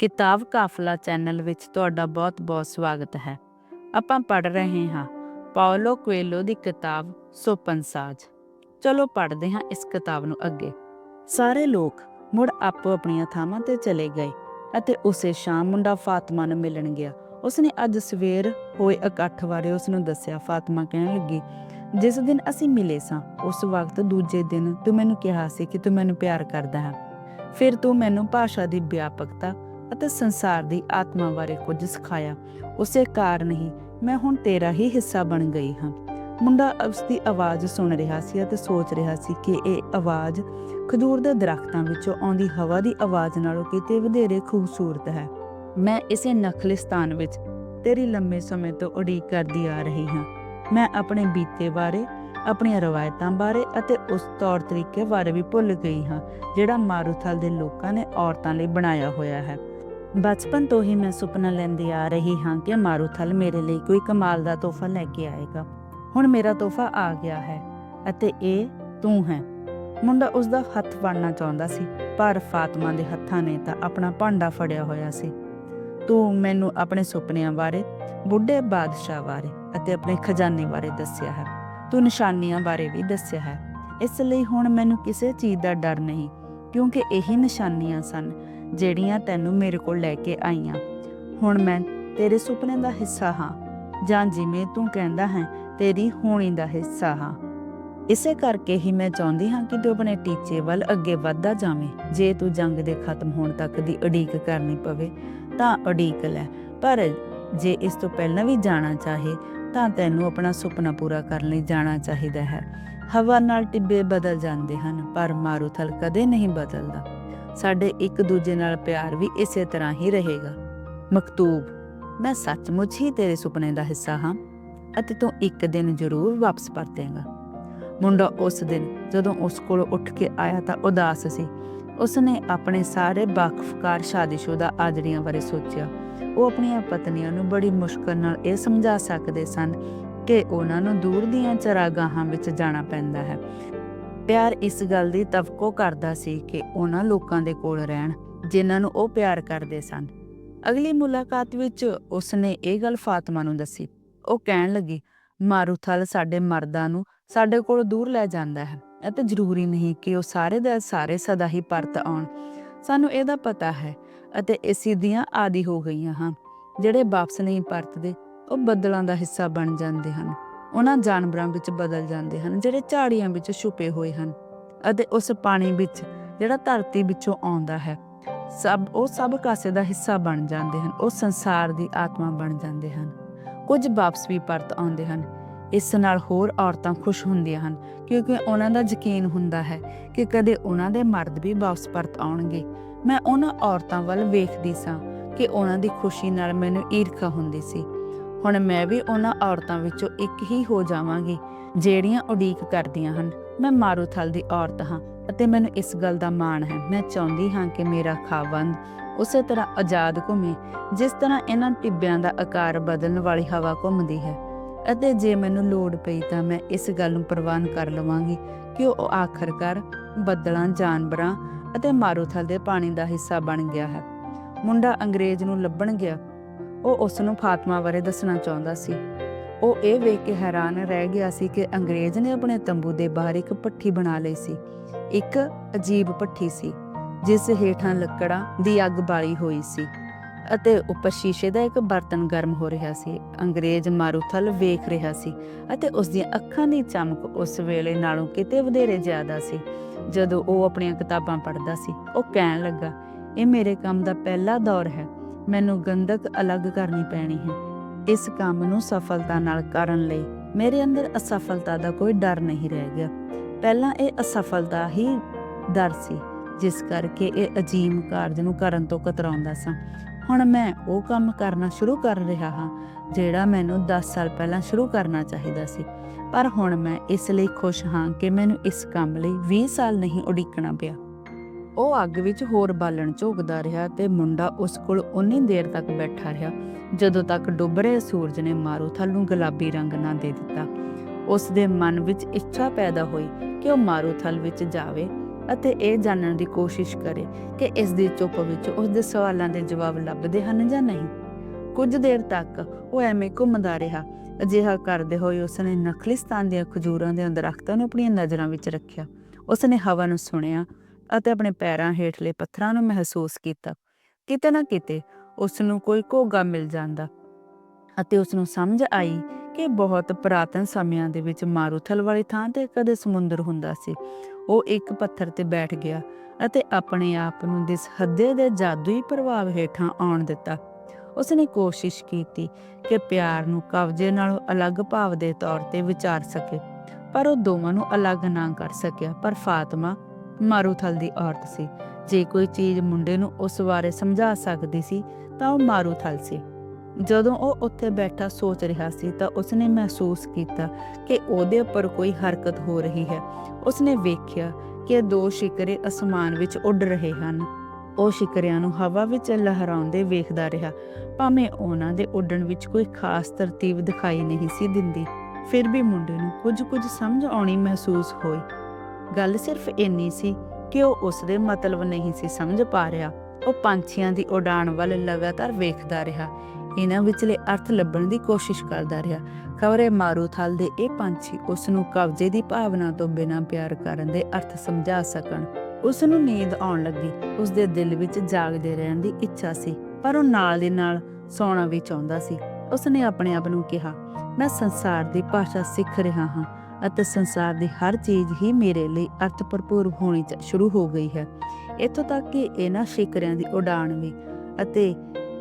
ਕਿਤਾਬ ਕਾਫਲਾ ਚੈਨਲ ਵਿੱਚ ਤੁਹਾਡਾ ਬਹੁਤ-ਬਹੁਤ ਸਵਾਗਤ ਹੈ। ਆਪਾਂ ਪੜ ਰਹੇ ਹਾਂ ਪਾਓਲੋ ਕੁਏਲੋ ਦੀ ਕਿਤਾਬ ਸੁਪਨ ਸਾਜ। ਚਲੋ ਪੜ੍ਹਦੇ ਹਾਂ ਇਸ ਕਿਤਾਬ ਨੂੰ ਅੱਗੇ। ਸਾਰੇ ਲੋਕ ਮੁੜ ਆਪੋ ਆਪਣੀਆਂ ਥਾਵਾਂ ਤੇ ਚਲੇ ਗਏ ਅਤੇ ਉਸੇ ਸ਼ਾਮ ਮੁੰਡਾ ਫਾਤਮਾ ਨੂੰ ਮਿਲਣ ਗਿਆ। ਉਸਨੇ ਅੱਜ ਸਵੇਰ ਹੋਏ ਇਕੱਠ ਬਾਰੇ ਉਸ ਨੂੰ ਦੱਸਿਆ। ਫਾਤਮਾ ਕਹਿਣ ਲੱਗੀ, ਜਿਸ ਦਿਨ ਅਸੀਂ ਮਿਲੇ ਸਾਂ, ਉਸ ਵਕਤ ਦੂਜੇ ਦਿਨ ਤੂੰ ਮੈਨੂੰ ਕਿਹਾ ਸੀ ਕਿ ਤੂੰ ਮੈਨੂੰ ਪਿਆਰ ਕਰਦਾ ਹੈ। ਫਿਰ ਤੂੰ ਮੈਨੂੰ ਭਾਸ਼ਾ ਦੀ ਵਿਆਪਕਤਾ ਅਤੇ ਸੰਸਾਰ ਦੀ ਆਤਮਾ ਬਾਰੇ ਕੁਝ ਸਿਖਾਇਆ। ਉਸੇ ਕਾਰਨ ਹੀ ਮੈਂ ਹੁਣ ਤੇਰਾ ਹੀ ਹਿੱਸਾ ਬਣ ਗਈ ਹਾਂ। ਮੁੰਡਾ ਉਸ ਦੀ ਆਵਾਜ਼ ਸੁਣ ਰਿਹਾ ਸੀ ਅਤੇ ਸੋਚ ਰਿਹਾ ਸੀ ਕਿ ਇਹ ਆਵਾਜ਼ ਖਜੂਰ ਦੇ ਦਰਖਤਾਂ ਵਿੱਚੋਂ ਆਉਂਦੀ ਹਵਾ ਦੀ ਆਵਾਜ਼ ਨਾਲੋਂ ਕਿਤੇ ਵਧੇਰੇ ਖੂਬਸੂਰਤ ਹੈ। ਮੈਂ ਇਸੇ ਨਖਲਿਸਤਾਨ ਵਿੱਚ ਤੇਰੀ ਲੰਮੇ ਸਮੇਂ ਤੋਂ ਉਡੀਕ ਕਰਦੀ ਆ ਰਹੀ ਹਾਂ। ਮੈਂ ਆਪਣੇ ਬੀਤੇ ਬਾਰੇ, ਆਪਣੀਆਂ ਰਵਾਇਤਾਂ ਬਾਰੇ ਅਤੇ ਉਸ ਤੌਰ ਤਰੀਕੇ ਬਾਰੇ ਵੀ ਭੁੱਲ ਗਈ ਹਾਂ, ਜਿਹੜਾ ਮਾਰੂਥਲ ਦੇ ਲੋਕਾਂ ਨੇ ਔਰਤਾਂ ਲਈ ਬਣਾਇਆ ਹੋਇਆ ਹੈ। ਬਚਪਨ ਤੋਂ ਹੀ ਮੈਂ ਸੁਪਨਾ ਲੈਂਦੀ ਆ ਰਹੀ ਹਾਂ ਕਿ ਮਾਰੂਥਲ ਮੇਰੇ ਲਈ ਕੋਈ ਕਮਾਲ ਦਾ ਤੋਹਫਾ ਲੈ ਕੇ ਆਏਗਾ। ਹੁਣ ਮੇਰਾ ਤੋਹਫਾ ਆ ਗਿਆ ਹੈ ਅਤੇ ਇਹ ਤੂੰ ਹੈ। ਮੁੰਡਾ ਉਸ ਦਾ ਹੱਥ ਫੜਨਾ ਚਾਹੁੰਦਾ ਸੀ, ਪਰ ਫਾਤਮਾ ਦੇ ਹੱਥਾਂ ਨੇ ਤਾਂ ਆਪਣਾ ਭਾਂਡਾ ਫੜਿਆ ਹੋਇਆ ਸੀ। ਤੂੰ ਮੈਨੂੰ ਆਪਣੇ ਸੁਪਨਿਆਂ ਬਾਰੇ, ਬੁੱਢੇ ਬਾਦਸ਼ਾਹ ਬਾਰੇ ਅਤੇ ਆਪਣੇ ਖਜ਼ਾਨੇ ਬਾਰੇ ਦੱਸਿਆ ਹੈ। ਤੂੰ ਨਿਸ਼ਾਨੀਆਂ ਬਾਰੇ ਵੀ ਦੱਸਿਆ ਹੈ। ਇਸ ਲਈ ਹੁਣ ਮੈਨੂੰ ਕਿਸੇ ਚੀਜ਼ ਦਾ ਡਰ ਨਹੀਂ, ਕਿਉਂਕਿ ਇਹੀ ਨਿਸ਼ਾਨੀਆਂ ਸਨ ਜਿਹੜੀਆਂ ਤੈਨੂੰ ਮੇਰੇ ਕੋਲ ਲੈ ਕੇ ਆਈਆਂ। ਹੁਣ ਮੈਂ ਤੇਰੇ ਸੁਪਨੇ ਦਾ ਹਿੱਸਾ ਹਾਂ, ਜਾਂ ਜਿਵੇਂ ਤੂੰ ਕਹਿੰਦਾ ਹੈ, ਤੇਰੀ ਹੋਣੀ ਦਾ ਹਿੱਸਾ ਹਾਂ। ਇਸੇ ਕਰਕੇ ਹੀ ਮੈਂ ਚਾਹੁੰਦੀ ਹਾਂ ਕਿ ਤੂੰ ਆਪਣੇ ਟੀਚੇ ਵੱਲ ਅੱਗੇ ਵਧਦਾ ਜਾਵੇਂ। ਜੇ ਤੂੰ ਜੰਗ ਦੇ ਖਤਮ ਹੋਣ ਤੱਕ ਦੀ ਉਡੀਕ ਕਰਨੀ ਪਵੇ, ਤਾਂ ਉਡੀਕ ਲੈ। ਪਰ ਜੇ ਇਸ ਤੋਂ ਪਹਿਲਾਂ ਵੀ ਜਾਣਾ ਚਾਹੇ, ਤਾਂ ਤੈਨੂੰ ਆਪਣਾ ਸੁਪਨਾ ਪੂਰਾ ਕਰਨ ਲਈ ਜਾਣਾ ਚਾਹੀਦਾ ਹੈ। ਹਵਾ ਨਾਲ ਟਿੱਬੇ ਬਦਲ ਜਾਂਦੇ ਹਨ, ਪਰ ਮਾਰੂਥਲ ਕਦੇ ਨਹੀਂ ਬਦਲਦਾ। ਸਾਡੇ ਇੱਕ ਦੂਜੇ ਨਾਲ ਪਿਆਰ ਵੀ ਇਸੇ ਤਰ੍ਹਾਂ ਹੀ ਰਹੇਗਾ। ਮਕਤੂਬ, ਮੈਂ ਸੱਚਮੁੱਚ ਹੀ ਤੇਰੇ ਸੁਪਨੇ ਦਾ ਹਿੱਸਾ ਹਾਂ ਅਤੇ ਤੂੰ ਇੱਕ ਦਿਨ ਜ਼ਰੂਰ ਵਾਪਸ ਪਰਤੇਂਗਾ ਮੁੰਡਾ ਉਸ ਦਿਨ ਜਦੋਂ ਉਸ ਕੋਲ ਉੱਠ ਕੇ ਆਇਆ ਤਾਂ ਉਦਾਸ ਸੀ। ਉਸਨੇ ਆਪਣੇ ਸਾਰੇ ਬਾਖਫਕਾਰ ਸ਼ਾਦੀशुदा ਆਜੜੀਆਂ ਬਾਰੇ ਸੋਚਿਆ। ਉਹ ਆਪਣੀਆਂ ਪਤਨੀਆਂ ਨੂੰ ਬੜੀ ਮੁਸ਼ਕਲ ਨਾਲ ਇਹ ਸਮਝਾ ਸਕਦੇ ਸਨ ਕਿ ਉਹਨਾਂ ਨੂੰ ਦੂਰ ਦੀਆਂ ਚਰਾਗਾਹਾਂ ਵਿੱਚ ਜਾਣਾ ਪੈਂਦਾ ਹੈ। ਪਿਆਰ ਇਸ ਗੱਲ ਦੀ ਤਵਕੋ ਕਰਦਾ ਸੀ ਕਿ ਉਹਨਾਂ ਲੋਕਾਂ ਦੇ ਕੋਲ ਰਹਿਣ, ਜਿਨ੍ਹਾਂ ਨੂੰ ਉਹ ਪਿਆਰ ਕਰਦੇ ਸਨ। ਅਗਲੀ ਮੁਲਾਕਾਤ ਵਿੱਚ ਉਸਨੇ ਇਹ ਗੱਲ ਫਾਤਮਾ ਨੂੰ ਦੱਸੀ। ਉਹ ਕਹਿਣ ਲੱਗੀ, ਮਾਰੂਥਲ ਸਾਡੇ ਮਰਦਾਂ ਨੂੰ ਸਾਡੇ ਕੋਲ ਦੂਰ ਲੈ ਜਾਂਦਾ ਹੈ ਅਤੇ ਜ਼ਰੂਰੀ ਨਹੀਂ ਕਿ ਉਹ ਸਾਰੇ ਦੇ ਸਾਰੇ ਸਦਾ ਹੀ ਪਰਤ ਆਉਣ। ਸਾਨੂੰ ਇਹਦਾ ਪਤਾ ਹੈ ਅਤੇ ਇਸੇ ਦੀਆਂ ਆਦੀ ਹੋ ਗਈਆਂ ਹਾਂ। ਜਿਹੜੇ ਵਾਪਸ ਨਹੀਂ ਪਰਤਦੇ, ਉਹ ਬੱਦਲਾਂ ਦਾ ਹਿੱਸਾ ਬਣ ਜਾਂਦੇ ਹਨ। ਉਹਨਾਂ ਜਾਨਵਰਾਂ ਵਿੱਚ ਬਦਲ ਜਾਂਦੇ ਹਨ, ਜਿਹੜੇ ਝਾੜੀਆਂ ਵਿੱਚ ਛੁਪੇ ਹੋਏ ਹਨ ਅਤੇ ਉਸ ਪਾਣੀ ਵਿੱਚ ਜਿਹੜਾ ਧਰਤੀ ਵਿੱਚੋਂ ਆਉਂਦਾ ਹੈ, ਸਭ, ਉਹ ਸਭ ਕਾਸੇ ਦਾ ਹਿੱਸਾ ਬਣ ਜਾਂਦੇ ਹਨ, ਉਹ ਸੰਸਾਰ ਦੀ ਆਤਮਾ ਬਣ ਜਾਂਦੇ ਹਨ। ਕੁਝ ਵਾਪਸ ਵੀ ਪਰਤ ਆਉਂਦੇ ਹਨ, ਇਸ ਨਾਲ ਹੋਰ ਔਰਤਾਂ ਖੁਸ਼ ਹੁੰਦੀਆਂ ਹਨ, ਕਿਉਂਕਿ ਉਹਨਾਂ ਦਾ ਯਕੀਨ ਹੁੰਦਾ ਹੈ ਕਿ ਕਦੇ ਉਹਨਾਂ ਦੇ ਮਰਦ ਵੀ ਵਾਪਸ ਪਰਤ ਆਉਣਗੇ। ਮੈਂ ਉਹਨਾਂ ਔਰਤਾਂ ਵੱਲ ਵੇਖਦੀ ਸਾਂ ਕਿ ਉਹਨਾਂ ਦੀ ਖੁਸ਼ੀ ਨਾਲ ਮੈਨੂੰ ਈਰਖਾ ਹੁੰਦੀ ਸੀ। ਹੁਣ ਮੈਂ ਵੀ ਉਹਨਾਂ ਔਰਤਾਂ ਵਿੱਚੋਂ ਇੱਕ ਹੀ ਹੋ ਜਾਵਾਂਗੀ, ਜਿਹੜੀਆਂ ਉਡੀਕ ਕਰਦੀਆਂ ਹਨ। ਮੈਂ ਮਾਰੂਥਲ ਦੀ ਔਰਤ ਹਾਂ ਅਤੇ ਮੈਨੂੰ ਇਸ ਗੱਲ ਦਾ ਮਾਣ ਹੈ। ਮੈਂ ਚਾਹੁੰਦੀ ਹਾਂ ਕਿ ਮੇਰਾ ਖਾਵੰਦ ਉਸੇ ਤਰ੍ਹਾਂ ਆਜ਼ਾਦ ਘੁੰਮੇ, ਜਿਸ ਤਰ੍ਹਾਂ ਇਹਨਾਂ ਟਿੱਬਿਆਂ ਦਾ ਆਕਾਰ ਬਦਲਣ ਵਾਲੀ ਹਵਾ ਘੁੰਮਦੀ ਹੈ। ਅਤੇ ਜੇ ਮੈਨੂੰ ਲੋੜ ਪਈ ਤਾਂ ਮੈਂ ਇਸ ਗੱਲ ਨੂੰ ਪ੍ਰਵਾਨ ਕਰ ਲਵਾਂਗੀ ਕਿ ਉਹ ਆਖਰਕਾਰ ਬੱਦਲਾਂ, ਜਾਨਵਰਾਂ ਅਤੇ ਮਾਰੂਥਲ ਦੇ ਪਾਣੀ ਦਾ ਹਿੱਸਾ ਬਣ ਗਿਆ ਹੈ। ਮੁੰਡਾ ਅੰਗਰੇਜ਼ ਨੂੰ ਲੱਭਣ ਗਿਆ ਉਹ ਉਸ ਨੂੰ ਫਾਤਮਾ ਬਾਰੇ ਦੱਸਣਾ ਚਾਹੁੰਦਾ ਸੀ। ਉਹ ਇਹ ਵੇਖ ਕੇ ਹੈਰਾਨ ਰਹਿ ਗਿਆ ਸੀ ਕਿ ਅੰਗਰੇਜ਼ ਨੇ ਆਪਣੇ ਤੰਬੂ ਦੇ ਬਾਹਰ ਇੱਕ ਪੱਠੀ ਬਣਾ ਲਈ ਸੀ। ਇੱਕ ਅਜੀਬ ਪੱਠੀ ਸੀ, ਜਿਸ ਹੇਠਾਂ ਲੱਕੜਾਂ ਦੀ ਅੱਗ ਬਾਲੀ ਹੋਈ ਸੀ ਅਤੇ ਉੱਪਰ ਸ਼ੀਸ਼ੇ ਦਾ ਇੱਕ ਬਰਤਨ ਗਰਮ ਹੋ ਰਿਹਾ ਸੀ। ਅੰਗਰੇਜ਼ ਮਾਰੂਥਲ ਵੇਖ ਰਿਹਾ ਸੀ ਅਤੇ ਉਸ ਦੀਆਂ ਅੱਖਾਂ ਦੀ ਚਮਕ ਉਸ ਵੇਲੇ ਨਾਲੋਂ ਕਿਤੇ ਵਧੇਰੇ ਜ਼ਿਆਦਾ ਸੀ। ਜਦੋਂ ਉਹ ਆਪਣੀਆਂ ਕਿਤਾਬਾਂ ਪੜ੍ਹਦਾ ਸੀ, ਉਹ ਕਹਿਣ ਲੱਗਾ, ਇਹ ਮੇਰੇ ਕੰਮ ਦਾ ਪਹਿਲਾ ਦੌਰ ਹੈ। ਮੈਨੂੰ ਗੰਧਕ ਅਲੱਗ ਕਰਨੀ ਪੈਣੀ ਹੈ। ਇਸ ਕੰਮ ਨੂੰ ਸਫਲਤਾ ਨਾਲ ਕਰਨ ਲਈ ਮੇਰੇ ਅੰਦਰ ਅਸਫਲਤਾ ਦਾ ਕੋਈ ਡਰ ਨਹੀਂ ਰਹਿ ਗਿਆ। ਪਹਿਲਾਂ ਇਹ ਅਸਫਲਤਾ ਹੀ ਡਰ ਸੀ, ਜਿਸ ਕਰਕੇ ਇਹ ਅਜੀਮ ਕਾਰਜ ਨੂੰ ਕਰਨ ਤੋਂ ਕਤਰਾਉਂਦਾ ਸਾਂ। ਹੁਣ ਮੈਂ ਉਹ ਕੰਮ ਕਰਨਾ ਸ਼ੁਰੂ ਕਰ ਰਿਹਾ ਹਾਂ, ਜਿਹੜਾ ਮੈਨੂੰ 10 ਸਾਲ ਪਹਿਲਾਂ ਸ਼ੁਰੂ ਕਰਨਾ ਚਾਹੀਦਾ ਸੀ। ਪਰ ਹੁਣ ਮੈਂ ਇਸ ਲਈ ਖੁਸ਼ ਹਾਂ ਕਿ ਮੈਨੂੰ ਇਸ ਕੰਮ ਲਈ 20 ਸਾਲ ਨਹੀਂ ਉਡੀਕਣਾ ਪਿਆ। ਉਹ ਅੱਗ ਵਿੱਚ ਹੋਰ ਬਾਲਣ ਝੋਕਦਾ ਰਿਹਾ ਤੇ ਮੁੰਡਾ ਉਸ ਕੋਲ ਉਨੀ ਦੇਰ ਤੱਕ ਬੈਠਾ ਰਿਹਾ ਜਦੋਂ ਤੱਕ ਡੁੱਬ ਰਹੇ ਸੂਰਜ ਨੇ ਮਾਰੂਥਲ ਨੂੰ ਗੁਲਾਬੀ ਰੰਗ ਨਾ ਦੇ ਦਿੱਤਾ। ਉਸ ਦੇ ਮਨ ਵਿੱਚ ਇੱਛਾ ਪੈਦਾ ਹੋਈ ਕਿ ਉਹ ਮਾਰੂਥਲ ਵਿੱਚ ਜਾਵੇ ਅਤੇ ਇਹ ਜਾਣਨ ਦੀ ਕੋਸ਼ਿਸ਼ ਕਰੇ ਕਿ ਇਸ ਦੀ ਚੁੱਪ ਵਿੱਚ ਉਸ ਦੇ ਸਵਾਲਾਂ ਦੇ ਜਵਾਬ ਲੱਭਦੇ ਹਨ ਜਾਂ ਨਹੀਂ। ਕੁਝ ਦੇਰ ਤੱਕ ਉਹ ਐਵੇਂ ਘੁੰਮਦਾ ਰਿਹਾ, ਅਜਿਹਾ ਕਰਦੇ ਹੋਏ ਉਸਨੇ ਨਖਲਿਸਤਾਨ ਦੀਆਂ ਖਜੂਰਾਂ ਦੇ ਦਰਖਤਾਂ ਨੂੰ ਆਪਣੀਆਂ ਨਜ਼ਰਾਂ ਵਿੱਚ ਰੱਖਿਆ। ਉਸਨੇ ਹਵਾ ਨੂੰ ਸੁਣਿਆ ਅਤੇ ਆਪਣੇ ਪੈਰਾਂ ਹੇਠਲੇ ਪੱਥਰਾਂ ਨੂੰ ਮਹਿਸੂਸ ਕੀਤਾ। ਕਿਤੇ ਨਾ ਕਿਤੇ ਉਸ ਨੂੰ ਕੋਈ ਘੋਗਾ ਮਿਲ ਜਾਂਦਾ ਅਤੇ ਉਸ ਨੂੰ ਸਮਝ ਆਈ ਕਿ ਬਹੁਤ ਪੁਰਾਤਨ ਸਮਿਆਂ ਦੇ ਵਿੱਚ ਮਾਰੂਥਲ ਵਾਲੀ ਥਾਂ ਤੇ ਕਦੇ ਸਮੁੰਦਰ ਹੁੰਦਾ ਸੀ। ਉਹ ਇੱਕ ਪੱਥਰ ਤੇ ਬੈਠ ਗਿਆ ਅਤੇ ਆਪਣੇ ਆਪ ਨੂੰ ਦਿਸ ਹੱਦੇ ਦੇ ਜਾਦੂਈ ਪ੍ਰਭਾਵ ਹੇਠਾਂ ਆਉਣ ਦਿੱਤਾ। ਉਸਨੇ ਕੋਸ਼ਿਸ਼ ਕੀਤੀ ਕਿ ਪਿਆਰ ਨੂੰ ਕਬਜ਼ੇ ਨਾਲੋਂ ਅਲੱਗ ਭਾਵ ਦੇ ਤੌਰ ਤੇ ਵਿਚਾਰ ਸਕੇ, ਪਰ ਉਹ ਦੋਵਾਂ ਨੂੰ ਅਲੱਗ ਨਾ ਕਰ ਸਕਿਆ, ਪਰ ਫਾਤਮਾ ਮਾਰੂਥਲ ਦੀ ਔਰਤ ਸੀ। ਜੇ ਕੋਈ ਚੀਜ਼ ਮੁੰਡੇ ਨੂੰ ਉਸ ਬਾਰੇ ਸਮਝਾ ਸਕਦੀ ਸੀ, ਤਾਂ ਉਹ ਮਾਰੂਥਲ ਸੀ। ਜਦੋਂ ਉਹ ਉੱਥੇ ਬੈਠਾ ਸੋਚ ਰਿਹਾ ਸੀ, ਤਾਂ ਉਸਨੇ ਮਹਿਸੂਸ ਕੀਤਾ ਕਿ ਉਹਦੇ ਉੱਪਰ ਕੋਈ ਹਰਕਤ ਹੋ ਰਹੀ ਹੈ। ਉਸਨੇ ਵੇਖਿਆ ਕਿ ਦੋ ਸ਼ਿਕਰੇ ਅਸਮਾਨ ਵਿੱਚ ਉੱਡ ਰਹੇ ਹਨ। ਉਹ ਸ਼ਿਕਰਿਆਂ ਨੂੰ ਹਵਾ ਵਿੱਚ ਲਹਿਰਾਉਂਦੇ ਵੇਖਦਾ ਰਿਹਾ। ਭਾਵੇਂ ਉਹਨਾਂ ਦੇ ਉੱਡਣ ਵਿੱਚ ਕੋਈ ਖਾਸ ਤਰਤੀਬ ਦਿਖਾਈ ਨਹੀਂ ਸੀ ਦਿੰਦੀ, ਫਿਰ ਵੀ ਮੁੰਡੇ ਨੂੰ ਕੁਝ ਕੁਝ ਸਮਝ ਆਉਣੀ ਮਹਿਸੂਸ ਹੋਈ। ਗੱਲ ਸਿਰਫ ਇੰਨੀ ਸੀ ਕਿ ਉਹ ਉਸਦੇ ਮਤਲਬ ਨਹੀਂ ਸੀ ਸਮਝ ਪਾ ਰਿਹਾ। ਉਹ ਪੰਛੀਆਂ ਦੀ ਉਡਾਣ ਵੱਲ ਲਗਾਤਾਰ ਵੇਖਦਾ ਰਿਹਾ। ਇਹਨਾਂ ਵਿਚਲੇ ਅਰਥ ਲੱਭਣ ਦੀ ਕੋਸ਼ਿਸ਼ ਕਰਦਾ ਰਿਹਾ। ਖਬਰੇ ਮਾਰੂਥਲ ਦੇ ਇਹ ਪੰਛੀ ਉਸ ਨੂੰ ਕਬਜ਼ੇ ਦੀ ਭਾਵਨਾ ਤੋਂ ਬਿਨਾਂ ਪਿਆਰ ਕਰਨ ਦੇ ਅਰਥ ਸਮਝਾ ਸਕਣ। ਉਸ ਨੂੰ ਨੀਂਦ ਆਉਣ ਲੱਗੀ। ਉਸ ਦੇ ਦਿਲ ਵਿੱਚ ਜਾਗਦੇ ਰਹਿਣ ਦੀ ਇੱਛਾ ਸੀ, ਪਰ ਉਹ ਨਾਲ ਦੇ ਨਾਲ ਸੌਣਾ ਵੀ ਚਾਹੁੰਦਾ ਸੀ। ਉਸ ਨੇ ਆਪਣੇ ਆਪ ਨੂੰ ਕਿਹਾ, ਮੈਂ ਸੰਸਾਰ ਦੀ ਭਾਸ਼ਾ ਸਿੱਖ ਰਿਹਾ ਹਾਂ। ਅਤੇ ਸੰਸਾਰ ਦੀ ਹਰ ਚੀਜ਼ ਹੀ ਮੇਰੇ ਲਈ ਅਰਥ ਭਰਪੂਰ ਹੋਣੀ ਸ਼ੁਰੂ ਹੋ ਗਈ ਹੈ। ਇੱਥੋਂ ਤੱਕ ਕਿ ਇਹਨਾਂ ਸ਼ਿਕਰਿਆਂ ਦੀ ਉਡਾਣ ਵੀ ਅਤੇ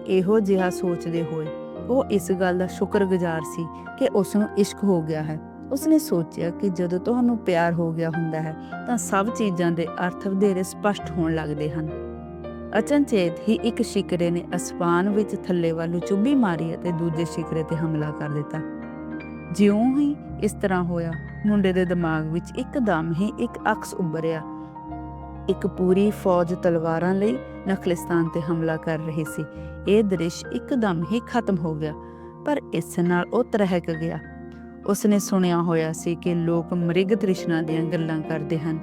ਇਹੋ ਜਿਹਾ ਸੋਚਦੇ ਹੋਏ ਉਹ ਇਸ ਗੱਲ ਦਾ ਸ਼ੁਕਰਗੁਜ਼ਾਰ ਸੀ ਕਿ ਉਸ ਨੂੰ ਇਸ਼ਕ ਹੋ ਗਿਆ ਹੈ। ਉਸਨੇ ਸੋਚਿਆ ਕਿ ਜਦੋਂ ਤੁਹਾਨੂੰ ਪਿਆਰ ਹੋ ਗਿਆ ਹੁੰਦਾ ਹੈ ਤਾਂ ਸਭ ਚੀਜ਼ਾਂ ਦੇ ਅਰਥ ਵਧੇਰੇ ਸਪਸ਼ਟ ਹੋਣ ਲੱਗਦੇ ਹਨ। ਅਚਨਚੇਤ ਹੀ ਇੱਕ ਸ਼ਿਕਰੇ ਨੇ ਅਸਮਾਨ ਵਿੱਚ ਥੱਲੇ ਵੱਲ ਚੁੱਭੀ ਮਾਰੀ ਅਤੇ ਦੂਜੇ ਸ਼ਿਕਰੇ ਤੇ ਹਮਲਾ ਕਰ ਦਿੱਤਾ। ਜਿਉਂ ਹੀ ਇਸ ਤਰ੍ਹਾਂ ਹੋਇਆ ਮੁੰਡੇ ਦੇ ਦਿਮਾਗ ਵਿੱਚ ਇੱਕਦਮ ਹੀ ਇੱਕ ਅਕਸ ਉੱਭਰਿਆ। ਇੱਕ ਪੂਰੀ ਫੌਜ ਤਲਵਾਰਾਂ ਲਈ ਨਖਲਿਸਤਾਨ ਤੇ ਹਮਲਾ ਕਰ ਰਹੀ ਸੀ। ਇਹ ਦ੍ਰਿਸ਼ ਇੱਕਦਮ ਹੀ ਖਤਮ ਹੋ ਗਿਆ, ਪਰ ਇਸ ਨਾਲ ਉਹ ਤਰਹਿਕ ਗਿਆ। ਉਸਨੇ ਸੁਣਿਆ ਹੋਇਆ ਸੀ ਕਿ ਲੋਕ ਮ੍ਰਿਗ ਤ੍ਰਿਸ਼ਨਾ ਦੀਆਂ ਗੱਲਾਂ ਕਰਦੇ ਹਨ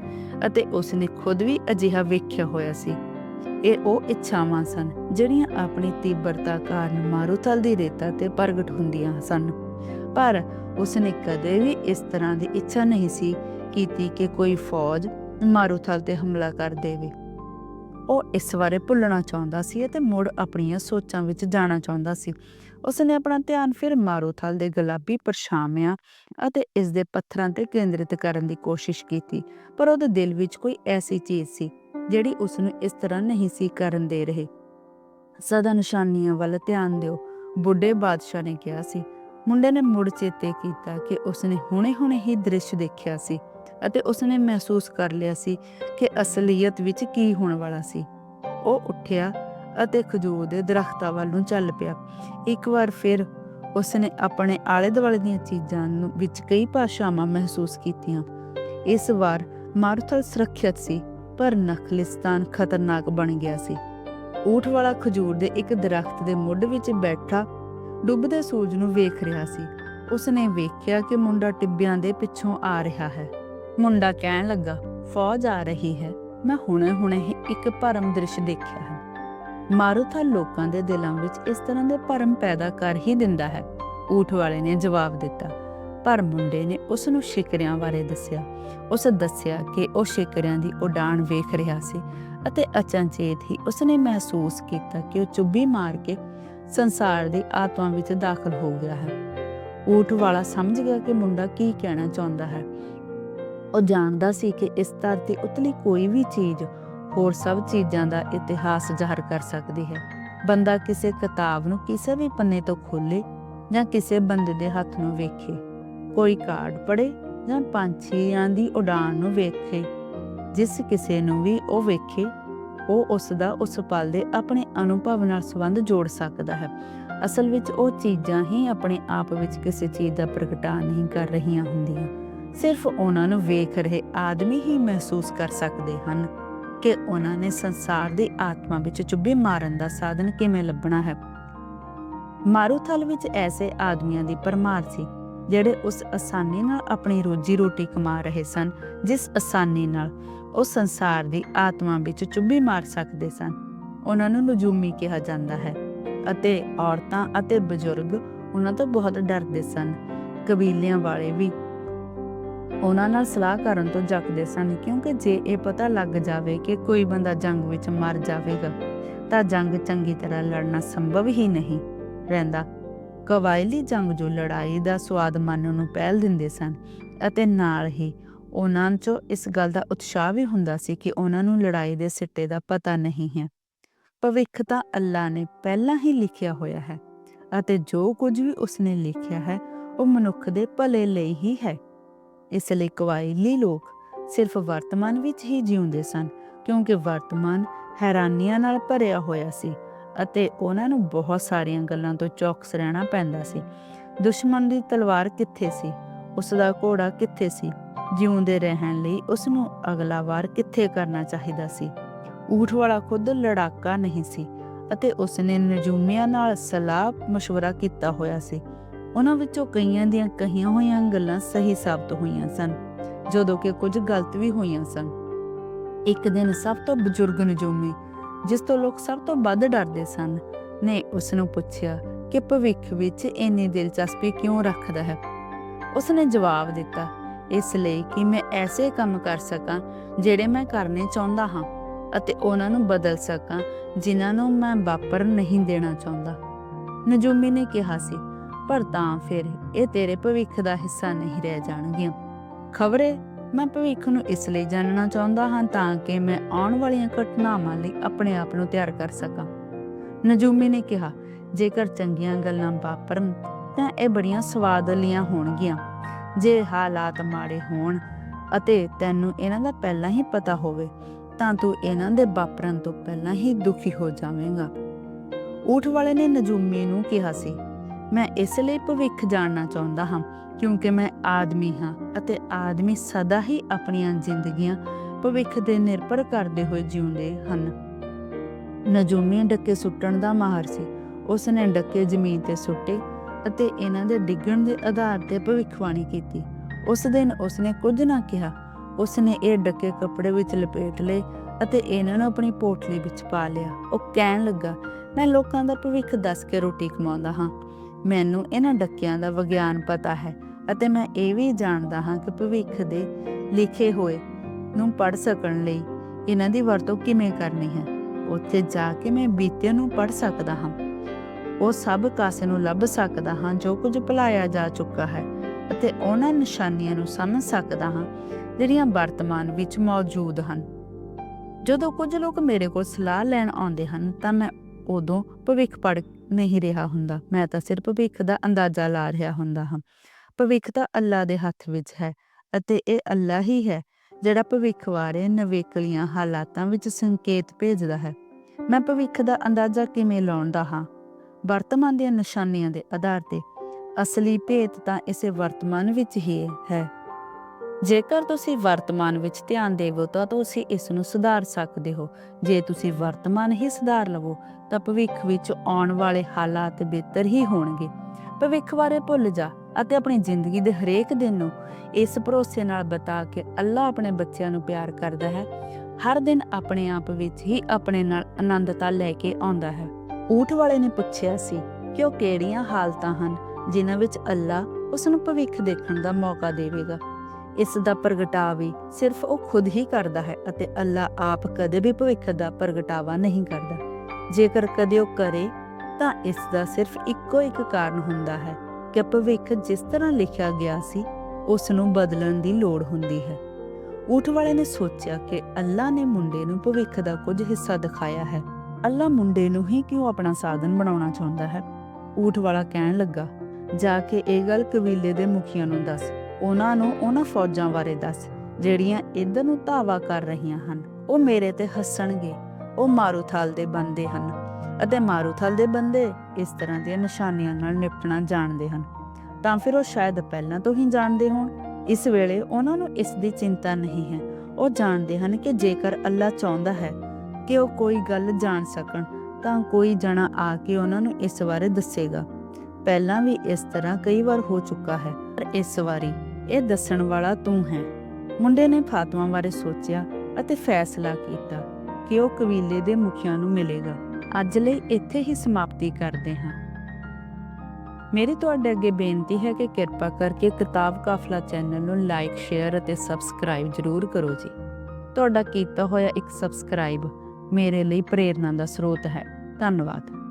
ਅਤੇ ਉਸਨੇ ਖੁਦ ਵੀ ਅਜਿਹਾ ਵੇਖਿਆ ਹੋਇਆ ਸੀ। ਇਹ ਉਹ ਇੱਛਾਵਾਂ ਸਨ ਜਿਹੜੀਆਂ ਆਪਣੀ ਤੀਬਰਤਾ ਕਾਰਨ ਮਾਰੂਥਲ ਦੀ ਰੇਤਾ ਤੇ ਪ੍ਰਗਟ ਹੁੰਦੀਆਂ ਸਨ। ਪਰ ਉਸਨੇ ਕਦੇ ਵੀ ਇਸ ਤਰ੍ਹਾਂ ਦੀ ਇੱਛਾ ਨਹੀਂ ਸੀ ਕੀਤੀ ਕਿ ਕੋਈ ਫੌਜ ਮਾਰੂਥਲ ਤੇ ਹਮਲਾ ਕਰ ਦੇਵੇ। ਉਹ ਇਸ ਬਾਰੇ ਭੁੱਲਣਾ ਚਾਹੁੰਦਾ ਸੀ ਅਤੇ ਮੁੜ ਆਪਣੀਆਂ ਸੋਚਾਂ ਵਿੱਚ ਜਾਣਾ ਚਾਹੁੰਦਾ ਸੀ। ਉਸਨੇ ਆਪਣਾ ਧਿਆਨ ਫਿਰ ਮਾਰੂਥਲ ਦੇ ਗੁਲਾਬੀ ਪਰਛਾਵਿਆਂ ਅਤੇ ਇਸ ਦੇ ਪੱਥਰਾਂ ਤੇ ਕੇਂਦਰਿਤ ਕਰਨ ਦੀ ਕੋਸ਼ਿਸ਼ ਕੀਤੀ, ਪਰ ਉਹਦੇ ਦਿਲ ਵਿੱਚ ਕੋਈ ਐਸੀ ਚੀਜ਼ ਸੀ ਜਿਹੜੀ ਉਸ ਨੂੰ ਇਸ ਤਰ੍ਹਾਂ ਨਹੀਂ ਸੀ ਕਰਨ ਦੇ ਰਹੀ। ਸਦਾ ਨਿਸ਼ਾਨੀਆਂ ਵੱਲ ਧਿਆਨ ਦਿਓ, ਬੁੱਢੇ ਬਾਦਸ਼ਾਹ ਨੇ ਕਿਹਾ ਸੀ ਮੁੰਡੇ ਨੇ ਮੁੜ ਚੇਤੇ ਕੀਤਾ ਕਿ ਉਸਨੇ ਹੁਣੇ-ਹੁਣੇ ਹੀ ਦ੍ਰਿਸ਼ ਦੇਖਿਆ ਸੀ ਅਤੇ ਉਸਨੇ ਮਹਿਸੂਸ ਕਰ ਲਿਆ ਸੀ ਕਿ ਅਸਲੀਅਤ ਵਿੱਚ ਕੀ ਹੋਣ ਵਾਲਾ ਸੀ। ਉਹ ਉੱਠਿਆ ਅਤੇ ਖਜੂਰ ਦੇ ਦਰਖਤਾਂ ਵੱਲ ਨੂੰ ਚੱਲ ਪਿਆ। ਇੱਕ ਵਾਰ ਫਿਰ ਉਸਨੇ ਆਪਣੇ ਆਲੇ-ਦੁਆਲੇ ਦੀਆਂ ਚੀਜ਼ਾਂ ਨੂੰ ਵਿੱਚ ਕਈ ਭਾਸ਼ਾਵਾਂ ਮਹਿਸੂਸ ਕੀਤੀਆਂ। ਇਸ ਵਾਰ ਮਾਰੂਥਲ ਸੁਰੱਖਿਅਤ ਸੀ, ਪਰ ਨਖਲਿਸਤਾਨ ਖਤਰਨਾਕ ਬਣ ਗਿਆ ਸੀ। ਊਠ ਵਾਲਾ ਖਜੂਰ ਦੇ ਇੱਕ ਦਰਖਤ ਦੇ ਮੁੱਢ ਵਿੱਚ ਬੈਠਾ ਡੁੱਬਦੇ ਸੂਰਜ ਨੂੰ ਵੇਖ ਰਿਹਾ ਸੀ। ਉਸਨੇ ਵੇਖਿਆ ਕਿ ਮੁੰਡਾ ਟਿੱਬਿਆਂ ਦੇ ਪਿੱਛੋਂ ਆ ਰਿਹਾ ਹੈ। ਮੁੰਡਾ ਕਹਿਣ ਲੱਗਾ, ਫੌਜ ਆ ਰਹੀ ਹੈ। ਮੈਂ ਹੁਣੇ-ਹੁਣੇ ਇੱਕ ਭਰਮ ਦ੍ਰਿਸ਼ ਦੇਖਿਆ ਹੈ। ਮਾਰੂਥਾ ਲੋਕਾਂ ਦੇ ਦਿਲਾਂ ਵਿੱਚ ਇਸ ਤਰ੍ਹਾਂ ਦੇ ਭਰਮ ਪੈਦਾ ਕਰ ਹੀ ਦਿੰਦਾ ਹੈ। ਊਠ ਵਾਲੇ ਨੇ ਜਵਾਬ ਦਿੱਤਾ। ਪਰ ਮੁੰਡੇ ਨੇ ਉਸ ਨੂੰ ਸ਼ਿਕਰਿਆਂ ਬਾਰੇ ਦੱਸਿਆ। ਉਸ ਦੱਸਿਆ ਕਿ ਉਹ ਸ਼ਿਕਰਿਆਂ ਦੀ ਉਡਾਣ ਵੇਖ ਰਿਹਾ ਸੀ ਅਤੇ ਅਚਨਚੇਤ ਹੀ ਉਸਨੇ ਮਹਿਸੂਸ ਕੀਤਾ ਕਿ ਉਹ ਚੁੱਭੀ ਮਾਰ ਕੇ ਸੰਸਾਰ ਦੀ ਆਤਮਾ ਵਿੱਚ ਦਾਖਲ ਹੋ ਗਿਆ ਹੈ। ਊਠ ਵਾਲਾ ਸਮਝ ਗਿਆ ਕਿ ਮੁੰਡਾ ਕੀ ਕਹਿਣਾ ਚਾਹੁੰਦਾ ਹੈ। ਉਹ ਜਾਣਦਾ ਸੀ ਕਿ ਇਸ ਧਰਤੀ ਉਤਲੀ ਕੋਈ ਵੀ ਚੀਜ਼ ਹੋਰ ਸਭ ਚੀਜ਼ਾਂ ਦਾ ਇਤਿਹਾਸ ਜ਼ਾਹਰ ਕਰ ਸਕਦੀ ਹੈ। ਬੰਦਾ ਕਿਸੇ ਕਿਤਾਬ ਨੂੰ ਕਿਸੇ ਵੀ ਪੰਨੇ ਤੋਂ ਖੋਲੇ ਜਾਂ ਕਿਸੇ ਬੰਦੇ ਦੇ ਹੱਥ ਨੂੰ ਵੇਖੇ। ਕੋਈ ਕਾਰਡ ਪੜੇ ਜਾਂ ਪੰਛੀਆਂ ਦੀ ਉਡਾਨ ਨੂੰ ਵੇਖੇ। ਜਿਸ ਕਿਸੇ ਨੂੰ ਵੀ ਉਹ ਵੇਖੇ ਉਹ ਉਸ ਦਾ ਉਸ ਪਲ ਦੇ ਆਪਣੇ ਅਨੁਭਵ ਨਾਲ ਸੰਬੰਧ ਜੋੜ ਸਕਦਾ ਹੈ। ਅਸਲ ਵਿੱਚ ਉਹ ਚੀਜ਼ਾਂ ਹੀ ਆਪਣੇ ਆਪ ਵਿੱਚ ਕਿਸੇ ਚੀਜ਼ ਦਾ ਪ੍ਰਗਟਾ ਨਹੀਂ ਕਰ ਰਹੀਆਂ ਹੁੰਦੀਆਂ। ਸਿਰਫ ਉਹਨਾਂ ਨੂੰ ਵੇਖ ਰਹੇ ਆਦਮੀ ਹੀ ਮਹਿਸੂਸ ਕਰ ਸਕਦੇ ਹਨ ਕਿ ਉਹਨਾਂ ਨੇ ਸੰਸਾਰ ਦੀ ਆਤਮਾ ਵਿੱਚ ਚੁੱਭੀ ਮਾਰਨ ਦਾ ਸਾਧਨ ਕਿਵੇਂ ਲੱਭਣਾ ਹੈ। ਮਾਰੂਥਲ ਵਿੱਚ ਐਸੇ ਆਦਮੀਆਂ ਦੀ ਪਰਮਾਰ ਸੀ ਜਿਹੜੇ ਉਸ ਆਸਾਨੀ ਨਾਲ ਆਪਣੀ ਰੋਜੀ ਰੋਟੀ ਕਮਾ ਰਹੇ ਸਨ, ਜਿਸ ਆਸਾਨੀ ਨਾਲ ਉਹ ਸੰਸਾਰ ਦੀ ਆਤਮਾ ਵਿੱਚ ਚੁੱਭੀ ਮਾਰ ਸਕਦੇ ਸਨ। ਉਹਨਾਂ ਨੂੰ ਨਜੂਮੀ ਕਿਹਾ ਜਾਂਦਾ ਹੈ ਅਤੇ ਔਰਤਾਂ ਅਤੇ ਬਜ਼ੁਰਗ ਉਹਨਾਂ ਤੋਂ ਬਹੁਤ ਡਰਦੇ ਸਨ। ਕਬੀਲਿਆਂ ਵਾਲੇ ਵੀ ਉਹਨਾਂ ਨਾਲ ਸਲਾਹ ਕਰਨ ਤੋਂ ਜੱਕਦੇ ਸਨ, ਕਿਉਂਕਿ ਜੇ ਇਹ ਪਤਾ ਲੱਗ ਜਾਵੇ ਕਿ ਕੋਈ ਬੰਦਾ ਜੰਗ ਵਿੱਚ ਮਰ ਜਾਵੇਗਾ, ਤਾਂ ਜੰਗ ਚੰਗੀ ਤਰ੍ਹਾਂ ਲੜਨਾ ਸੰਭਵ ਹੀ ਨਹੀਂ ਰਹਿੰਦਾ। ਕਵਾਇਲੀ ਜੰਗ ਜੋ ਲੜਾਈ ਦਾ ਸਵਾਦ ਮਾਨਣ ਨੂੰ ਪਹਿਲ ਦਿੰਦੇ ਸਨ, ਅਤੇ ਨਾਲ ਹੀ ਉਹਨਾਂ 'ਚੋਂ ਇਸ ਗੱਲ ਦਾ ਉਤਸ਼ਾਹ ਵੀ ਹੁੰਦਾ ਸੀ ਕਿ ਉਹਨਾਂ ਨੂੰ ਲੜਾਈ ਦੇ ਸਿੱਟੇ ਦਾ ਪਤਾ ਨਹੀਂ ਹੈ। ਭਵਿੱਖ ਤਾਂ ਅੱਲਾ ਨੇ ਪਹਿਲਾਂ ਹੀ ਲਿਖਿਆ ਹੋਇਆ ਹੈ, ਅਤੇ ਜੋ ਕੁਝ ਵੀ ਉਸਨੇ ਲਿਖਿਆ ਹੈ, ਉਹ ਮਨੁੱਖ ਦੇ ਭਲੇ ਲਈ ਹੀ ਹੈ। ਇਸ ਲਈ ਕਵਾਇਲੀ ਲੋਕ ਸਿਰਫ ਵਰਤਮਾਨ ਵਿੱਚ ਹੀ ਜਿਉਂਦੇ ਸਨ, ਕਿਉਂਕਿ ਵਰਤਮਾਨ ਹੈਰਾਨੀਆਂ ਨਾਲ ਭਰਿਆ ਹੋਇਆ ਸੀ ਅਤੇ ਉਹਨਾਂ ਨੂੰ ਬਹੁਤ ਸਾਰੀਆਂ ਗੱਲਾਂ ਤੋਂ ਚੌਕਸ ਰਹਿਣਾ ਪੈਂਦਾ ਸੀ ਦੁਸ਼ਮਣ ਦੀ ਤਲਵਾਰ ਕਿੱਥੇ ਸੀ ਉਸ ਦਾ ਘੋੜਾ ਕਿੱਥੇ ਸੀ ਜਿਉਂਦੇ ਰਹਿਣ ਲਈ ਉਸ ਨੂੰ ਅਗਲਾ ਵਾਰ ਕਿੱਥੇ ਕਰਨਾ ਚਾਹੀਦਾ ਸੀ ਊਠ ਵਾਲਾ ਖੁਦ ਲੜਾਕਾ ਨਹੀਂ ਸੀ ਅਤੇ ਉਸ ਨੇ ਨਜੂਮੀਆਂ ਨਾਲ ਸਲਾਹ مشورہ ਕੀਤਾ ਹੋਇਆ ਸੀ ਉਹਨਾਂ ਵਿੱਚੋਂ ਕਈਆਂ ਦੀਆਂ ਕਹੀਆਂ ਹੋਈਆਂ ਗੱਲਾਂ ਸਹੀ ਸਾਬਤ ਹੋਈਆਂ ਸਨ ਜਦੋਂ ਕਿ ਕੁਝ ਗਲਤ ਵੀ ਹੋਈਆਂ ਸਨ ਇੱਕ ਦਿਨ ਸਭ ਤੋਂ ਬਜ਼ੁਰਗ ਨਜੂਮੀ ਜਿਸ ਤੋਂ ਲੋਕ ਸਭ ਤੋਂ ਵੱਧ ਡਰਦੇ ਸਨ। ਨੇ ਉਸ ਨੂੰ ਪੁੱਛਿਆ ਕਿ ਭਵਿੱਖ ਵਿੱਚ ਇੰਨੀ ਦਿਲਚਸਪੀ ਕਿਉਂ ਰੱਖਦਾ ਹੈ? ਉਸ ਨੇ ਜਵਾਬ ਦਿੱਤਾ, ਇਸ ਲਈ ਕਿ ਮੈਂ ਐਸੇ ਕੰਮ ਕਰ ਸਕਾਂ ਜਿਹੜੇ ਮੈਂ ਕਰਨੇ ਚਾਹੁੰਦਾ ਹਾਂ ਅਤੇ ਉਹਨਾਂ ਨੂੰ ਬਦਲ ਸਕਾਂ ਜਿਨ੍ਹਾਂ ਨੂੰ ਮੈਂ ਵਾਪਰ ਨਹੀਂ ਦੇਣਾ ਚਾਹੁੰਦਾ। ਨਜੂਮੀ ਨੇ ਕਿਹਾ ਸੀ, ਪਰ ਤਾਂ ਫਿਰ ਇਹ ਤੇਰੇ ਭਵਿੱਖ ਦਾ ਹਿੱਸਾ ਨਹੀਂ ਰਹਿ ਜਾਣਗੀਆਂ। ਖਬਰੇ ਮੈਂ ਭਵਿੱਖ ਨੂੰ ਇਸ ਲਈ ਜਾਣਨਾ ਚਾਹੁੰਦਾ ਹਾਂ ਤਾਂ ਕਿ ਮੈਂ ਆਉਣ ਵਾਲੀਆਂ ਘਟਨਾਵਾਂ ਲਈ ਆਪਣੇ ਆਪ ਨੂੰ ਤਿਆਰ ਕਰ ਸਕਾਂ। ਨਜੂਮੀ ਨੇ ਕਿਹਾ, ਜੇਕਰ ਚੰਗੀਆਂ ਗੱਲਾਂ ਵਾਪਰਨ, ਤਾਂ ਇਹ ਬੜੀਆਂ ਸਵਾਦਲੀਆਂ ਹੋਣਗੀਆਂ। ਜੇ ਹਾਲਾਤ ਮਾੜੇ ਹੋਣ ਅਤੇ ਤੈਨੂੰ ਇਹਨਾਂ ਦਾ ਪਹਿਲਾਂ ਹੀ ਪਤਾ ਹੋਵੇ, ਤਾਂ ਤੂੰ ਇਹਨਾਂ ਦੇ ਵਾਪਰਨ ਤੋਂ ਪਹਿਲਾਂ ਹੀ ਦੁਖੀ ਹੋ ਜਾਵੇਂਗਾ। ਊਠ ਵਾਲੇ ਨੇ ਨਜੂਮੀ ਨੂੰ ਕਿਹਾ ਸੀ ਮੈਂ ਇਸ ਲਈ ਭਵਿੱਖ ਜਾਣਨਾ ਚਾਹੁੰਦਾ ਹਾਂ, ਕਿਉਂਕਿ ਮੈਂ ਆਦਮੀ ਹਾਂ ਅਤੇ ਆਦਮੀ ਸਦਾ ਹੀ ਆਪਣੀਆਂ ਜ਼ਿੰਦਗੀਆਂ ਭਵਿੱਖ ਦੇ ਨਿਰਭਰ ਕਰਦੇ ਹੋਏ ਜਿਉਂਦੇ ਹਨ। ਨਜੂਮੀ ਡੱਕੇ ਸੁੱਟਣ ਦਾ ਮਾਹਰ ਸੀ। ਉਸ ਨੇ ਡੱਕੇ ਜ਼ਮੀਨ ਤੇ ਸੁੱਟੇ ਅਤੇ ਇਹਨਾਂ ਦੇ ਡਿੱਗਣ ਦੇ ਆਧਾਰ ਤੇ ਭਵਿੱਖਬਾਣੀ ਕੀਤੀ। ਉਸ ਦਿਨ ਉਸ ਨੇ ਕੁਝ ਨਾ ਕਿਹਾ। ਉਸ ਨੇ ਇਹ ਡੱਕੇ ਕੱਪੜੇ ਵਿੱਚ ਲਪੇਟ ਲਏ ਅਤੇ ਇਹਨਾਂ ਨੂੰ ਆਪਣੀ ਪੋਟਲੀ ਵਿੱਚ ਪਾ ਲਿਆ। ਉਹ ਕਹਿਣ ਲੱਗਾ, ਮੈਂ ਲੋਕਾਂ ਦਾ ਭਵਿੱਖ ਦੱਸ ਕੇ ਰੋਟੀ ਕਮਾਉਂਦਾ ਹਾਂ। ਮੈਨੂੰ ਇਹਨਾਂ ਡੱਕਿਆਂ ਦਾ ਵਿਗਿਆਨ ਪਤਾ ਹੈ ਅਤੇ ਮੈਂ ਇਹ ਵੀ ਜਾਣਦਾ ਹਾਂ ਕਿ ਭਵਿੱਖ ਦੇ ਲਿਖੇ ਹੋਏ ਨੂੰ ਪੜ੍ਹ ਸਕਣ ਲਈ ਇਹਨਾਂ ਦੀ ਵਰਤੋਂ ਕਿਵੇਂ ਕਰਨੀ ਹੈ। ਉੱਥੇ ਜਾ ਕੇ ਮੈਂ ਬੀਤੇ ਨੂੰ ਪੜ੍ਹ ਸਕਦਾ ਹਾਂ। ਉਹ ਸਭ ਕਾਸੇ ਨੂੰ ਲੱਭ ਸਕਦਾ ਹਾਂ, ਜੋ ਕੁਝ ਭੁਲਾਇਆ ਜਾ ਚੁੱਕਾ ਹੈ ਅਤੇ ਉਹਨਾਂ ਨਿਸ਼ਾਨੀਆਂ ਨੂੰ ਸਮਝ ਸਕਦਾ ਹਾਂ, ਜਿਹੜੀਆਂ ਵਰਤਮਾਨ ਵਿੱਚ ਮੌਜੂਦ ਹਨ। ਜਦੋਂ ਕੁਝ ਲੋਕ ਮੇਰੇ ਕੋਲ ਸਲਾਹ ਲੈਣ ਆਉਂਦੇ ਹਨ, ਤਾਂ ਮੈਂ ਉਦੋਂ ਭਵਿੱਖ ਪੜ੍ਹ ਨਹੀਂ ਰਿਹਾ ਹੁੰਦਾ। ਮੈਂ ਤਾਂ ਸਿਰਫ ਭਵਿੱਖ ਦਾ ਅੰਦਾਜ਼ਾ ਲਾ ਰਿਹਾ ਹੁੰਦਾ ਹਾਂ। ਭਵਿੱਖ ਤਾਂ ਅੱਲਾ ਦੇ ਹੱਥ ਵਿੱਚ ਹੈ ਅਤੇ ਇਹ ਅੱਲਾ ਹੀ ਹੈ ਜਿਹੜਾ ਭਵਿੱਖ ਬਾਰੇ ਨਵੇਕਲੀਆਂ ਹਾਲਾਤਾਂ ਵਿੱਚ ਸੰਕੇਤ ਭੇਜਦਾ ਹੈ। ਮੈਂ ਭਵਿੱਖ ਦਾ ਅੰਦਾਜ਼ਾ ਕਿਵੇਂ ਲਾਉਂਦਾ ਹਾਂ? ਵਰਤਮਾਨ ਦੀਆਂ ਨਿਸ਼ਾਨੀਆਂ ਦੇ ਆਧਾਰ ਤੇ ਅਸਲੀ ਭੇਤ ਤਾਂ ਇਸੇ ਵਰਤਮਾਨ ਵਿੱਚ ਹੀ ਹੈ। ਜੇਕਰ ਤੁਸੀਂ ਵਰਤਮਾਨ ਵਿੱਚ ਧਿਆਨ ਦੇਵੋ ਤਾਂ ਤੁਸੀਂ ਇਸ ਨੂੰ ਸੁਧਾਰ ਸਕਦੇ ਹੋ। ਜੇ ਤੁਸੀਂ ਵਰਤਮਾਨ ਹੀ ਸੁਧਾਰ ਲਵੋ, ਤਾਂ ਭਵਿੱਖ ਵਿੱਚ ਆਉਣ ਵਾਲੇ ਹਾਲਾਤ ਬਿਹਤਰ ਹੀ ਹੋਣਗੇ। ਭਵਿੱਖ ਬਾਰੇ ਭੁੱਲ ਜਾ ਅਤੇ ਆਪਣੀ ਜ਼ਿੰਦਗੀ ਦੇ ਹਰੇਕ ਦਿਨ ਨੂੰ ਇਸ ਭਰੋਸੇ ਨਾਲ ਬਤਾ ਕੇ ਅੱਲਾ ਆਪਣੇ ਬੱਚਿਆਂ ਨੂੰ ਪਿਆਰ ਕਰਦਾ ਹੈ। ਹਰ ਦਿਨ ਆਪਣੇ ਆਪ ਵਿੱਚ ਹੀ ਆਪਣੇ ਨਾਲ ਆਨੰਦਤਾ ਲੈ ਕੇ ਆਉਂਦਾ ਹੈ। ਊਠ ਵਾਲੇ ਨੇ ਪੁੱਛਿਆ ਸੀ ਕਿ ਉਹ ਕਿਹੜੀਆਂ ਹਾਲਤਾਂ ਹਨ ਜਿਨ੍ਹਾਂ ਵਿੱਚ ਅੱਲਾ ਉਸ ਨੂੰ ਭਵਿੱਖ ਦੇਖਣ ਦਾ ਮੌਕਾ ਦੇਵੇਗਾ? ਇਸ ਦਾ ਪ੍ਰਗਟਾਵਾ ਸਿਰਫ ਉਹ ਖੁਦ ਹੀ ਕਰਦਾ ਹੈ ਅਤੇ ਅੱਲਾ ਆਪ ਕਦੇ ਵੀ ਭਵਿੱਖ ਦਾ ਪ੍ਰਗਟਾਵਾ ਨਹੀਂ ਕਰਦਾ। ਜੇਕਰ ਕਦੇ ਉਹ ਕਰੇ, ਤਾਂ ਇਸ ਦਾ ਸਿਰਫ ਇੱਕੋ ਇੱਕ ਕਾਰਨ ਹੁੰਦਾ ਹੈ ਕਿ ਭਵਿੱਖ ਜਿਸ ਤਰ੍ਹਾਂ ਲਿਖਿਆ ਗਿਆ ਸੀ ਉਸ ਨੂੰ ਬਦਲਣ ਦੀ ਲੋੜ ਹੁੰਦੀ ਹੈ। ਊਠ ਵਾਲੇ ਨੇ ਸੋਚਿਆ ਕਿ ਅੱਲਾ ਨੇ ਮੁੰਡੇ ਨੂੰ ਭਵਿੱਖ ਦਾ ਕੁਝ ਹਿੱਸਾ ਦਿਖਾਇਆ ਹੈ। ਅੱਲਾ ਮੁੰਡੇ ਨੂੰ ਹੀ ਕਿਉਂ ਆਪਣਾ ਸਾਧਨ ਬਣਾਉਣਾ ਚਾਹੁੰਦਾ ਹੈ? ਊਠ ਵਾਲਾ ਕਹਿਣ ਲੱਗਾ, ਜਾ ਕੇ ਇਹ ਗੱਲ ਕਬੀਲੇ ਦੇ ਮੁਖੀਆਂ ਨੂੰ ਦੱਸ। ਉਹਨਾਂ ਨੂੰ ਉਹਨਾਂ ਫੌਜਾਂ ਬਾਰੇ ਦੱਸ, ਜਿਹੜੀਆਂ ਇਧਰ ਨੂੰ ਧਾਵਾ ਕਰ ਰਹੀਆਂ ਹਨ। ਉਹ ਮੇਰੇ ਤੇ ਹੱਸਣਗੇ। ਉਹ ਮਾਰੂਥਲ ਦੇ ਬੰਦੇ ਹਨ ਅਤੇ ਮਾਰੂਥਲ ਦੇ ਬੰਦੇ ਇਸ ਤਰ੍ਹਾਂ ਦੀਆਂ ਨਿਸ਼ਾਨੀਆਂ ਨਾਲ ਨਿਪਟਣਾ ਜਾਣਦੇ ਹਨ। ਤਾਂ ਫਿਰ ਉਹ ਸ਼ਾਇਦ ਪਹਿਲਾਂ ਤੋਂ ਹੀ ਜਾਣਦੇ ਹੋਣ। ਇਸ ਵੇਲੇ ਉਹਨਾਂ ਨੂੰ ਇਸ ਦੀ ਚਿੰਤਾ ਨਹੀਂ ਹੈ। ਉਹ ਜਾਣਦੇ ਹਨ ਕਿ ਜੇਕਰ ਅੱਲਾ ਚਾਹੁੰਦਾ ਹੈ ਕਿ ਉਹ ਕੋਈ ਗੱਲ ਜਾਣ ਸਕਣ, ਤਾਂ ਕੋਈ ਜਣਾ ਆ ਕੇ ਉਹਨਾਂ ਨੂੰ ਇਸ ਬਾਰੇ ਦੱਸੇਗਾ। ਪਹਿਲਾਂ ਵੀ ਇਸ ਤਰ੍ਹਾਂ ਕਈ ਵਾਰ ਹੋ ਚੁੱਕਾ ਹੈ, ਪਰ ਇਸ ਵਾਰੀ ਇਹ ਦੱਸਣ ਵਾਲਾ ਤੂੰ ਹੈ। ਮੁੰਡੇ ਨੇ ਫਾਤਮਾ ਬਾਰੇ ਸੋਚਿਆ ਅਤੇ ਫੈਸਲਾ ਕੀਤਾ ਕਿ ਉਹ ਕਬੀਲੇ ਦੇ ਮੁਖੀਆਂ ਨੂੰ ਮਿਲੇਗਾ। ਅੱਜ ਲਈ ਇੱਥੇ ਹੀ ਸਮਾਪਤੀ ਕਰਦੇ ਹਾਂ। ਮੇਰੀ ਤੁਹਾਡੇ ਅੱਗੇ ਬੇਨਤੀ ਹੈ ਕਿ ਕਿਰਪਾ ਕਰਕੇ ਕਿਤਾਬ ਕਾਫਲਾ ਚੈਨਲ ਨੂੰ ਲਾਈਕ, ਸ਼ੇਅਰ ਅਤੇ ਸਬਸਕ੍ਰਾਈਬ ਜ਼ਰੂਰ ਕਰੋ ਜੀ। ਤੁਹਾਡਾ ਕੀਤਾ ਹੋਇਆ ਇੱਕ ਸਬਸਕ੍ਰਾਈਬ ਮੇਰੇ ਲਈ ਪ੍ਰੇਰਨਾ ਦਾ ਸਰੋਤ ਹੈ। ਧੰਨਵਾਦ।